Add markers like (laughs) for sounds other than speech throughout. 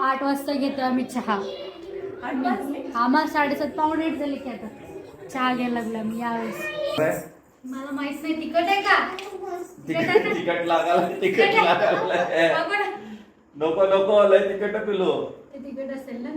आठ वाजता घेतो आम्ही चहा. आम्हाला साडेसात पावणे आठ झाले की आता. चहा घ्यायला लागला मी यावेळेस. मला माहीत नाही तिकट आहे का? तिकट लागायला तिकट? लागायला नको नको लय तिकट पिलो ते तिकट असेल ना?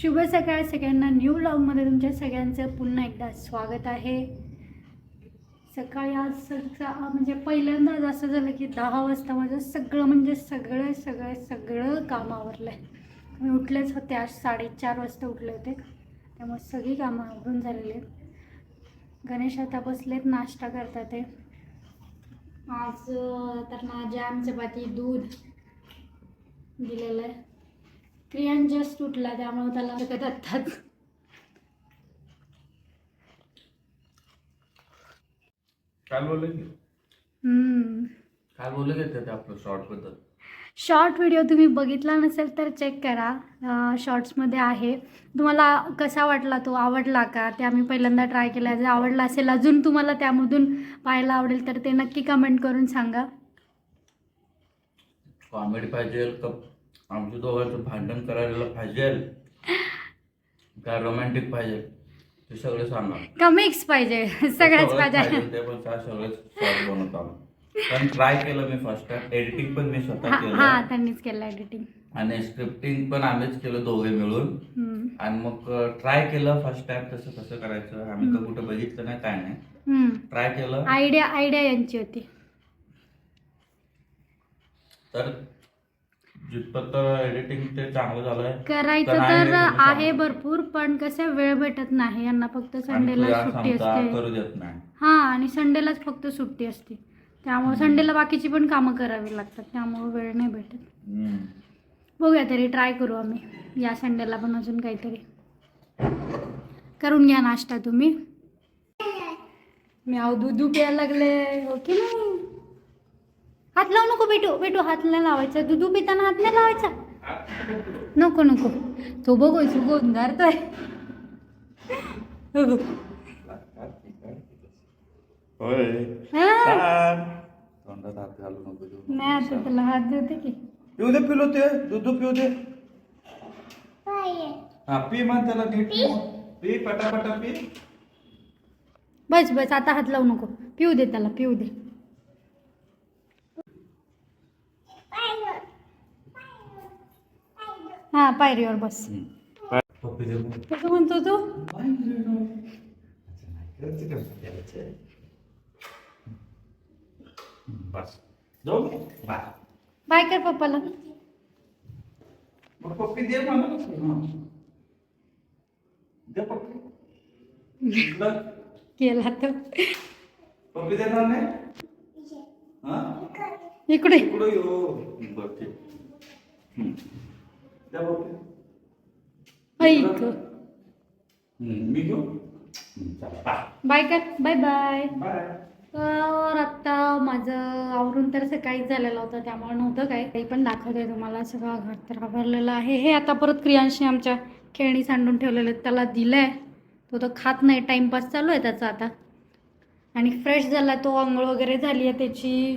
शुभ सकाळ सगळ्यांना. न्यू मध्ये तुमच्या सगळ्यांचं पुन्हा एकदा स्वागत आहे. सकाळी आज सका म्हणजे पहिल्यांदाच असं झालं की दहा वाजता माझं सगळं म्हणजे सगळं सगळं सगळं काम आवरलं आहे मी उठलेच होते आज साडेचार वाजता उठले होते. त्यामुळे सगळी कामं आवरून झालेली. आहेत गणेश आता बसलेत नाश्ता करतात ते. आज तर ना जॅम चपाती दूध दिलेलं आहे. क्रियान जस्ट उठला त्यामुळे त्याला लगत आत्ताच काल बोलले की. काल बोलले की ते आपलं शॉर्टबद्दल. शॉर्ट व्हिडिओ तुम्ही बघितला नसेल तर चेक करा. शॉर्ट्समध्ये आहे. तुम्हाला कसा वाटला तो? आवडला का? ते आम्ही पहिल्यांदा ट्राय केला. जर आवडला असेल अजून तुम्हाला त्यामधून पाहायला आवडेल तर ते नक्की कमेंट करून सांगा. कॉमेडी पाहिजे आमच्या दोघांचं भांडण करायला पाहिजे. (laughs) का रोमॅन्टिक पाहिजे? ते सगळे सांगा का मिक्स पाहिजे? सगळ्याच सगळंच पाहिजे ते पण काय सगळेच शॉर्ट बनवतो आम्ही पण ट्राय केलं मी फर्स्ट टाइम एडिटिंग पण मी स्वतः हा हा केलं त्यांनीच केलं एडिटिंग आणि स्क्रिप्टिंग पण आम्हीच केलं दोघे मिळून. आणि मग ट्राय केलं फर्स्ट टाइम कसं कसं करायचं. आम्ही तर कुठं बघितलं नाही काय नाही. ट्राय केलं. आयडिया आयडिया यांची होती. तर जिथपत एडिटिंग ते चांगलं झालंय. करायचं तर आहे. भरपूर पण कसं वेळ भेटत नाही. यांना फक्त संडेला सुट्टी असते. करू देत नाही. हा आणि संडेलाच फक्त सुट्टी असते. त्यामुळे संडेला बाकीची पण कामं करावी लागतात. त्यामुळे वेळ नाही भेटत. हम्म. बघूया तरी ट्राय करू आम्ही. या संडेला पण अजून काहीतरी. करून घ्या नाश्ता तुम्ही. मी अहो दूध प्यायला लागले. हो की नाही? हात लावू नको बेटू. बेटू हात नाही लावायचा. दूध पिताना हात नाही लावायचा. नको नको. तो बघू तू गोंधारतोय हो, हो. होय. हा. छान. तोंडात हात घालू नको देऊ. नाही आता त्याला हात देते की. पिऊ दे पिलो ते दूध पिऊ दे. हा पी मग त्याला नीट. पी. पी पटापटा पी. बस बस. आता हात लावू नको. पिऊ दे त्याला पिऊ दे. हा पायरीवर बस. पप्पी दे मग. कसं म्हणतो तू? बाय. बाय कर पप्पाला. मग पप्पी दे मला. दे पप्पी. (laughs) दे. केला तर पप्पी देणार नाही? हा? इकडे. द्या हम्म, मी घेऊ बाय कर बाय बाय तर आत्ता माझं आवरून तर सकाळीच झालेलं होतं त्यामुळे नव्हतं काय काही पण दाखवते तुम्हाला सगळं घर तर आवरलेलं आहे. हे आता परत क्रियांशी आमच्या खेळणी सांडून ठेवलेले त्याला दिलं आहे तो तो खात नाही. टाईमपास चालू आहे त्याचा आता. आणि फ्रेश झाला तो आंघोळ वगैरे झाली आहे त्याची.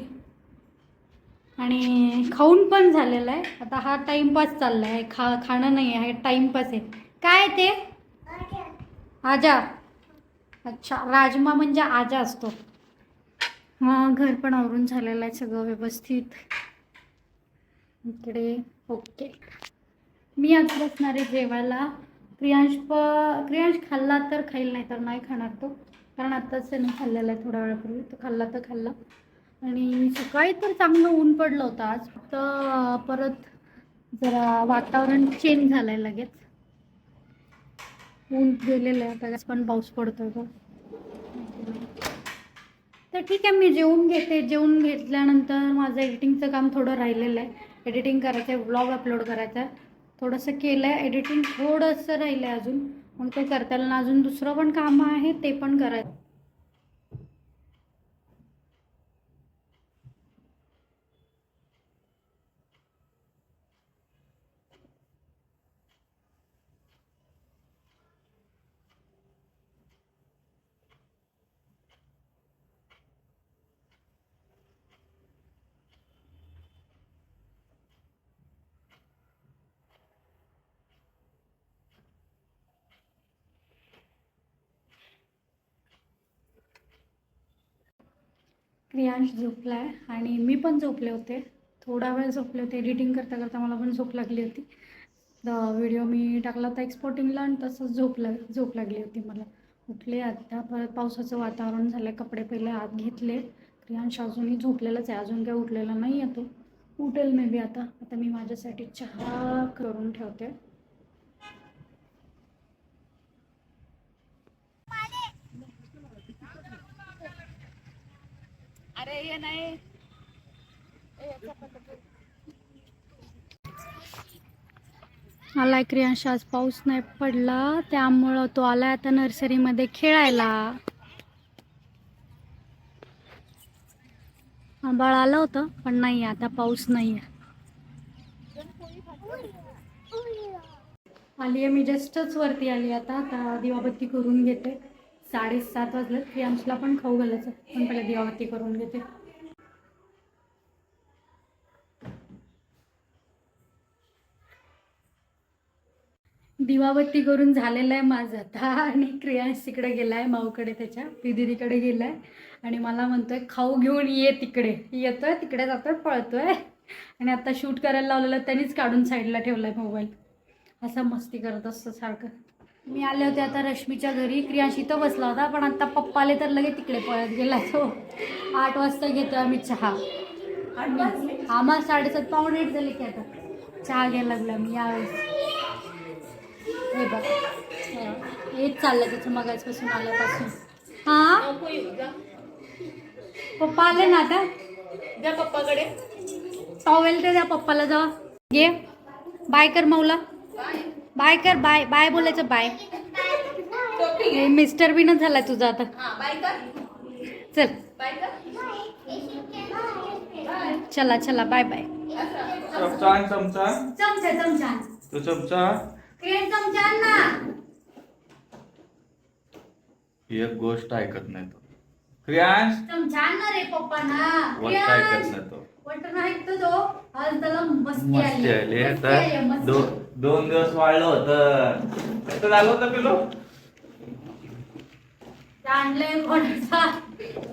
आणि खाऊन पण झालेलं आहे. आता हा टाईमपास चालला आहे खा खाणं नाही आहे. टाईमपास आहे. काय ते? आजा. अच्छा राजमा म्हणजे आजा असतो. हां घर पण आवरून झालेलं आहे सगळं व्यवस्थित. इकडे ओके. मी आज बसणार आहे जेवायला. क्रियांश प क्रियांश खाल्ला तर खाईल नाही तर नाही खाणार तो. कारण आत्ताच त्याने खाल्लेला आहे थोड्या वेळापूर्वी. तो खाल्ला तर खाल्ला. आणि सकाळी तर चांगलं ऊन पडलं होतं आज. फक्त परत जरा वातावरण चेंज झालं आहे लगेच. ऊन गेलेलं आहे आता पण पाऊस पडतोय का तर ठीक आहे मी जेवून घेते. जेवून घेतल्यानंतर माझं एडिटिंगचं काम थोडं राहिलेलं आहे. एडिटिंग करायचं आहे ब्लॉग अपलोड करायचा आहे थोडंसं केलं आहे एडिटिंग थोडंसं राहिलं आहे अजून. मग ते करताना अजून दुसरं पण काम आहे ते पण करायचं. क्रियांश झोपला आहे आणि मी पण झोपले होते. थोडा वेळ झोपले होते. एडिटिंग करता करता मला पण झोप लागली होती. व्हिडिओ मी टाकला होता एक्सपोर्टिंगला आणि तसंच झोप लाग झोप लागली होती मला. उठले आता परत पावसाचं वातावरण झालं कपडे पहिले आत घेतले. क्रियांश अजूनही झोपलेलाच आहे. अजून काय उठलेला नाही आहे तो. उठेल मे बी आता. आता मी माझ्यासाठी चहा करून ठेवते. अरे ये नाही. आलाय क्रियांश आज पाऊस नाही पडला त्यामुळं तो आलाय आता नर्सरीमध्ये खेळायला. आंबाळ आलं होतं पण नाही आता पाऊस नाही आली आहे मी जस्टच वरती आली आता आता दिवाबत्ती करून घेते. साडेसात वाजले क्रियांशला पण खाऊ घालायचं. पण पहिले दिवावती करून घेते. दिवाबत्ती करून झालेलं आहे माझं. आता आणि क्रियांश तिकडे गेला आहे माऊकडे त्याच्या दिदीकडे गेला आहे आणि मला म्हणतोय खाऊ घेऊन ये तिकडे. येतोय तिकडे जातोय पळतोय. आणि आता शूट करायला लावलेलं त्यांनीच काढून साईडला ठेवला आहे मोबाईल. असा मस्ती करत असतं सारखं. मी आले होते आता रश्मीच्या घरी. क्रियांश इथं बसला होता पण आता पप्पा आले तर लगेच तिकडे पळत गेला तो. आठ वाजता घेतो आम्ही चहा. आणि आम्हाला साडेसात पावणे आठ झाले की आता. चहा घ्यायला लागला मी यावेळेस. हे बघ. हेच चाललं त्याचं मगाचपासून आल्यापासून. हा? पप्पा आले ना आता? द्या पप्पाकडे. टॉवेल ते द्या पप्पाला जावा. घे. बाय कर मौला. बाय कर बाय बाय बोलायचं बाय. मिस्टर बीनच झालाय तुझा आता. हा बाय कर. चल. बाय कर. चला चला बाय बाय. चमचा आण चमचा चमचा. चमचा. तो चमचा ना. एक गोष्ट ऐकत नाही तो. क्रियांश? चमचा ना रे पप्पा ना. गोष्ट ऐकत नाही तो. वटण ऐकतो तो. आज त्याला मस्ती आली. मस्ती आली. दो- दोन दिवस वाढलं होतं. कसं झालं होतं पिलो. आणलंय कोणाचा?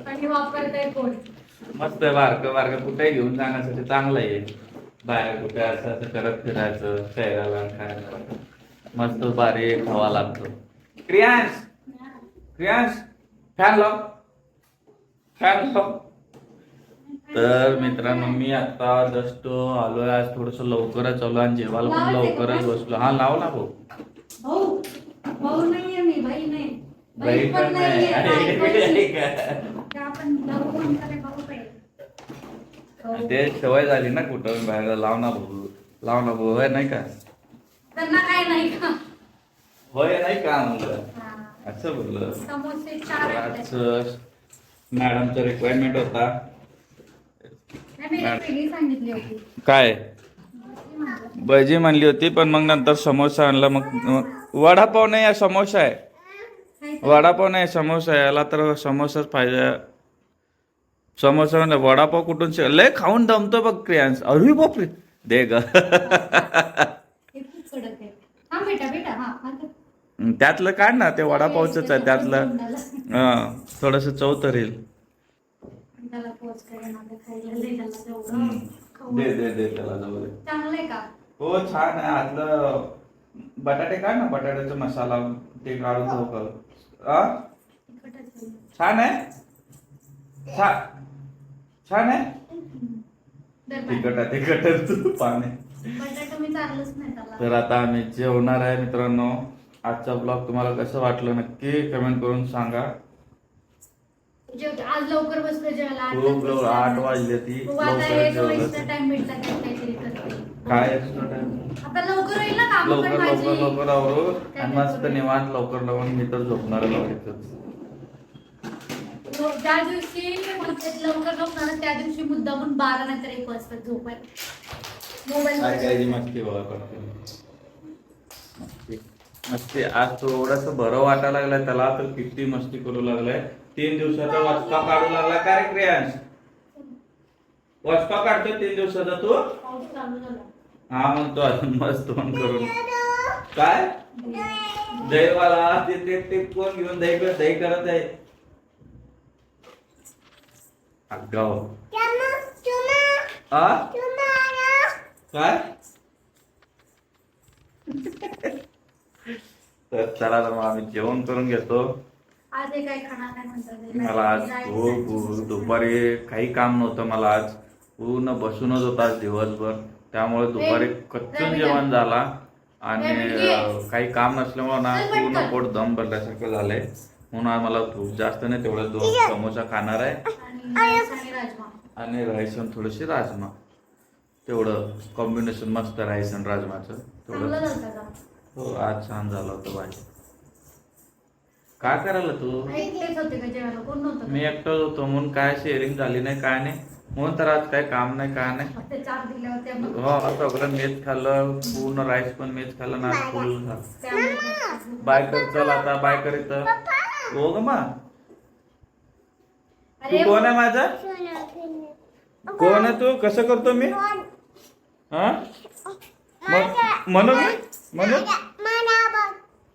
आणि वापरतोय कोण? मस्त आहे बारकं बारकं. कुठे घेऊन जाण्यासाठी चांगलं आहे. बाहेर कुठे असं असं करत फिरायचं खेळायला खायला. मस्त बारीक हवा लागतो. क्रियांश! क्रियांश! फॅन लाव. फॅन लाव. तर मित्रांनो मी आता जस्ट आलोय. आज थोडस लवकरच आलो आणि जेवायला पण लवकरच बसलो हा लाव ना भाऊ. भाई नाही. पण. ते सवय झाली ना कुठं? बाहेर लाव ना भाऊ. लाव ना भाऊ. होय नाही का? त्यांना काय नाही का? होय नाही का म्हणलं. असं बोललं. मॅडमचा रिक्वायरमेंट होता नाही, मी वेगळी सांगितली होती काय? भजी म्हणली होती पण मग नंतर समोसा आणला मग वडापाव नाही आहे समोसा आहे? वडापाव नाही समोसा आहे. याला तर समोसाच पाहिजे. समोसा म्हणजे वडापाव कुठून लय खाऊन दमतो बघ क्रियांश. अरे बापरे दे ग. हे हा हा त्यातलं काढ ना ते वडापावच आहे त्यातलं. हा थोडस चव तर येईल खायला तेवढं. खाऊ. दे दे दे त्याला जाऊ दे चांगलं आहे का हो छान आहे आतलं बटाटे काढ ना बटाट्याचा मसाला ते काढून ठेव का आ? तिखटच आहे. छान आहे छान छान आहे दर बाय. तिखट आहे तिखट आहे तू पाणी बटाटा मी चाललंच नाही त्याला तर आता आम्ही जेवणार आहे मित्रांनो आजचा ब्लॉग तुम्हाला कसं वाटलं नक्की कमेंट करून सांगा जेवते. आज लवकर बसलो जेवायला आठ खूप लवकर वाजता. आठ वाजले ती आता लवकर एक जेवलं एक्स्ट्रा टाइम भेटला की काहीतरी करते काय? आता लवकर होईल ना काम लवकर पण लवकर माझी. लवकर आवरू. आणि मस्त? निवांत लवकर लावून मी तर झोपणार. हो, ज्या दिवशी लवकर झोपणार त्या दिवशी मुद्दामून बारा नंतर एक वाजता मोबाईल काय करायची मस्ती बघा करते. मस्ती. मस्ती. आज थोडस बरं वाटायला लागलाय त्याला तर किती मस्ती करू लागलाय. तीन दिवसाचा वचपा काढू लागला काय रे क्रियांश? वचपा काढतो तीन दिवसाचा तू? हा म्हणतो अजून मस्त तोंड करून. काय? दहीवाला ते ते कोण घेऊन दही दही करत आहे? अगाव काय? तर चला तर मग आम्ही जेवण करून घेतो. आज हे काय खाणार नाही म्हणतात मला आज खूप खूप दुपारी काही काम नव्हतं मला आज. पूर्ण बसूनच होता आज दिवसभर. त्यामुळे दुपारी कच्चून जेवण झाला. आणि काही काम नसल्यामुळे ना पूर्ण पोट दम भरल्यासारखं झालंय. म्हणून आज मला भूक जास्त नाही तेवढं दोन समोसा खाणार आहे. आणि रस आणि राजमा. आणि राईस आणि थोडीशी राजमा. तेवढं कॉम्बिनेशन मस्त राईस आणि राजमाचं. तेवढं. हो आज छान झालं होतं भाजी. काय करायला तू? एकटेच होते का जेवायला? कोण नव्हतं मी एकटाच होतो म्हणून काय शेअरिंग झाली नाही काय नाही. म्हणून तर आज काय काम नाही काय नाही. ते चार हो सगळं मेच खाल्लं पूर्ण राईस पण मेच खाल्लं ना फुल त्यामुळे बाय कर चल आता बाय कर इथं. हो ग मा. तू अरे कोण आहे माझा? कोण आहे तू? कसं करतो मी? हा? मग म्हणून म्हणून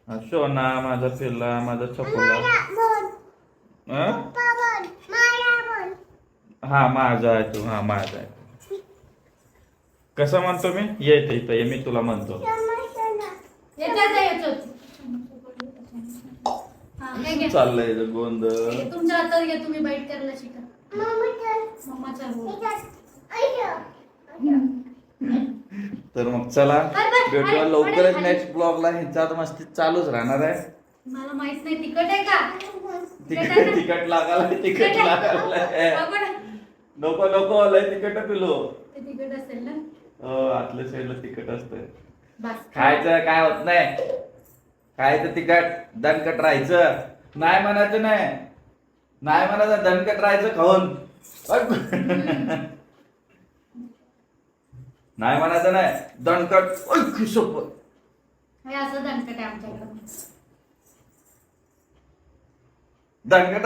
सोना माझा पिल्ला माझा छकुला हा? हा माझा आहे तू हा माझा आहे. कसं म्हणतो मी? ये इथं इथं ये मी तुला म्हणतो. हा, हे. चाललंय इथं गोंधळ. तुमच्या हातात घ्या तुम्ही बाईट करायला शिका. मम्माचा रोल. तर मग चला. भेटूया लवकरच नेक्स्ट ब्लॉगला ह्यांचा आता मस्ती चालूच राहणार आहे. मला माहीत नाही तिकट आहे का? तिकट तिकट लागायला तिकट लागायला. आपण नको नको लय तिकट पिलो ते तिकट असेल ना? हो, आतल्या साईडला तिकट असतंय. बस. खायचं काय होत नाही. खायचं तिखट दणकट राहायचं. नाही म्हणायचं नाही. नाही म्हणायचं दणकट राहायचं खाऊन. नाही म्हणायचं नाही. दणकट. ओय, खिसोपत. हे असं दणकट आहे आमच्याकडे. दणकट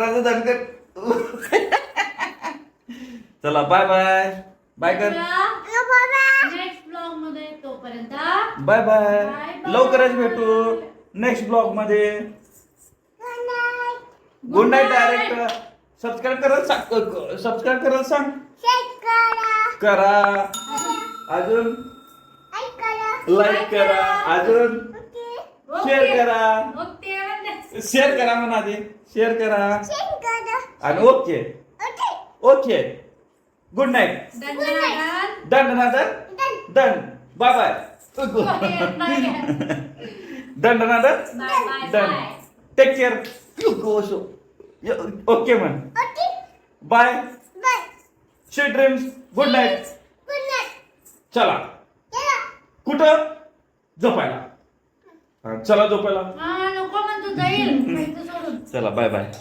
चला बाय बाय बाय कर. नेक्स्ट ब्लॉगमध्ये तोपर्यंत. Bye bye. लवकरच भेटू. नेक्स्ट ब्लॉगमध्ये. गुड नाईट डायरेक्ट सबस्क्राईब करायला सांग सबस्क्राईब करायला सांग. करा. अजून? लाईक करा. अजून? शेअर करा. शेअर करा म्हणा आधी. शेअर करा. आणि okay. Okay. Good night done done done Nadar done bye bye done. Bye done Nadar bye done bye take care okay म्हण bye sweet dreams good night चला. कुठं? झोपायला. हा, चला झोपायला. हा नको म्हणतो जाईल. माहिती सोडून. चला बाय बाय.